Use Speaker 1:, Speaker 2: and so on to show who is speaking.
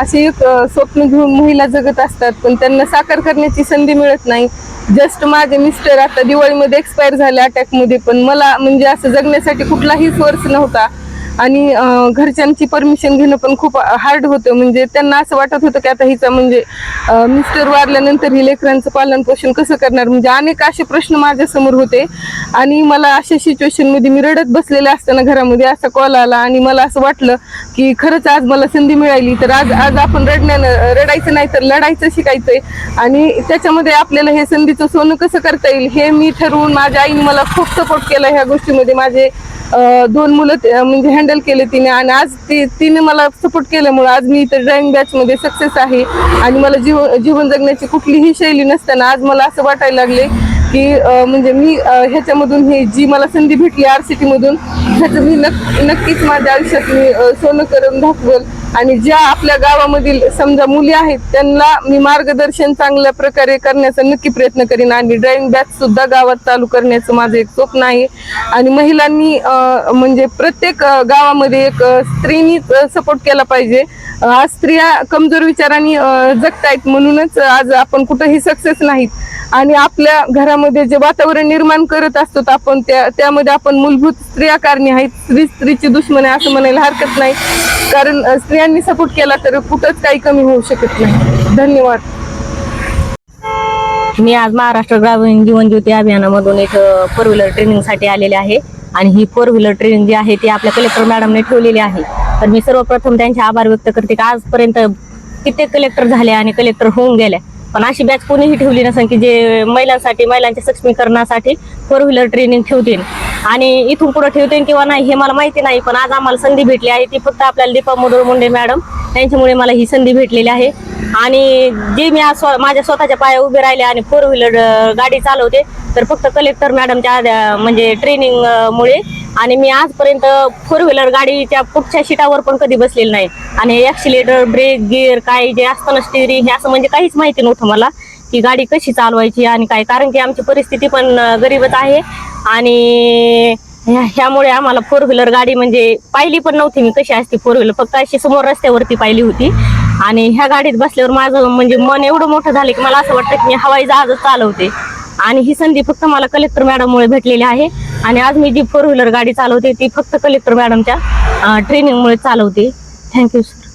Speaker 1: असे असे स्वप्न घेऊन महिला जगत असतात पण त्यांना साकार करण्याची संधी मिळत नाही. जस्ट माझे मिस्टर आता दिवाळीमध्ये एक्सपायर झाले अटॅकमध्ये पण मला म्हणजे असं जगण्यासाठी कुठलाही सोर्स नव्हता. आणि घरच्यांची परमिशन घेणं पण खूप हार्ड होतं. म्हणजे त्यांना असं वाटत होतं की आता हिचा म्हणजे मिस्टर वारल्यानंतर ही लेकरांचं पालन पोषण कसं करणार? म्हणजे अनेक असे प्रश्न माझ्यासमोर होते. आणि मला अशा सिच्युएशनमध्ये मी रडत बसलेले असताना घरामध्ये असा कॉल आला आणि मला असं वाटलं की खरंच आज मला संधी मिळाली. तर आज आज आपण रडण्यानं रडायचं नाही तर लढायचं शिकायचंय. आणि त्याच्यामध्ये आपल्याला हे संधीचं सोनं कसं करता येईल हे मी ठरवून माझ्या आईने मला खूप सपोर्ट केला ह्या गोष्टीमध्ये. माझे दोन मुलं म्हणजे हँडल केले तिने आणि आज ती तिने मला सपोर्ट केल्यामुळे आज मी इथं ड्रॉइंग बॅचमध्ये सक्सेस आहे. आणि मला जीव जीवन जगण्याची कुठलीही शैली नसताना आज मला असं वाटायला लागले की म्हणजे मी ह्याच्यामधून ही जी मला संधी भेटली आर सी टीमधून ह्याचं मी नक्कीच माझ्या आयुष्यात मी सोनं करून दाखवल. आणि ज्या आपल्या गावामधील समजा मुली आहेत त्यांना मी मार्गदर्शन चांगल्या प्रकारे करण्याचा नक्की प्रयत्न करीन. आणि ड्रायव्हिंग बॅच सुद्धा गावात चालू करण्याचं माझं एक स्वप्न आहे. आणि महिलांनी म्हणजे प्रत्येक गावामध्ये एक स्त्रीनी सपोर्ट केला पाहिजे. आज स्त्रिया कमजोर विचारांनी जगतायत म्हणूनच आज आपण कुठंही सक्सेस नाहीत. आणि आपल्या घरामध्ये जे वातावरण निर्माण करत असतो तर आपण त्या त्यामध्ये आपण मूलभूत स्त्रिया कारणी आहेत. स्त्री स्त्रीची दुश्मन आहे असं म्हणायला हरकत नाही. कारण स्त्रियांनी सपोर्ट केला तर कुठंच काही कमी होऊ शकत नाही. धन्यवाद.
Speaker 2: मी आज महाराष्ट्र ग्रामीण जीवन ज्योती अभियानामधून एक फोर व्हीलर ट्रेनिंगसाठी आलेले आहे. आणि ही फोर व्हीलर ट्रेनिंग जी आहे ती आपल्या कलेक्टर मॅडमने ठेवलेली आहे. तर मी सर्वप्रथम त्यांचे आभार व्यक्त करते की आजपर्यंत कित्येक कलेक्टर झाले आणि कलेक्टर होऊन गेल्या. पण अशी बॅच कोणीही ठेवली नसेल की जे महिलांसाठी महिलांच्या सक्षमीकरणासाठी फोर व्हीलर ट्रेनिंग ठेवतील. आणि इथून पुढे ठेवतील किंवा नाही हे मला माहिती नाही पण आज आम्हाला संधी भेटली आहे. ती फक्त आपल्याला दीपा मोदळ मुंडे मॅडम त्यांच्यामुळे मला ही संधी भेटलेली आहे. आणि जे मी आज माझ्या स्वतःच्या पाया उभे राहिले आणि फोर व्हीलर गाडी चालवते तर फक्त कलेक्टर मॅडमच्या म्हणजे ट्रेनिंग मुळे. आणि मी आजपर्यंत फोर व्हीलर गाडीच्या पुढच्या शीटावर पण कधी बसलेली नाही. आणि ॲक्सिलेटर ब्रेक गिअर काय जे असतं ना स्टिअरिंग हे असं म्हणजे काहीच माहिती नव्हतं मला की गाडी कशी चालवायची आणि काय. कारण की आमची परिस्थिती पण गरीबच आहे. आणि ह्यामुळे आम्हाला फोर व्हीलर गाडी म्हणजे पाहिली पण नव्हती मी कशी असते फोर व्हीलर फक्त अशी समोर रस्त्यावरती पाहिली होती. आणि ह्या गाडीत बसल्यावर माझं म्हणजे मन एवढं मोठं झालं की मला असं वाटतं की मी हवाई जहाजच चालवते. आणि ही संधी फक्त मला कलेक्टर मॅडममुळे भेटलेली आहे. आणि आज मी जी फोर व्हीलर गाडी चालवते ती फक्त कलेक्टर मॅडमच्या ट्रेनिंगमुळे चालवते. Thank you sir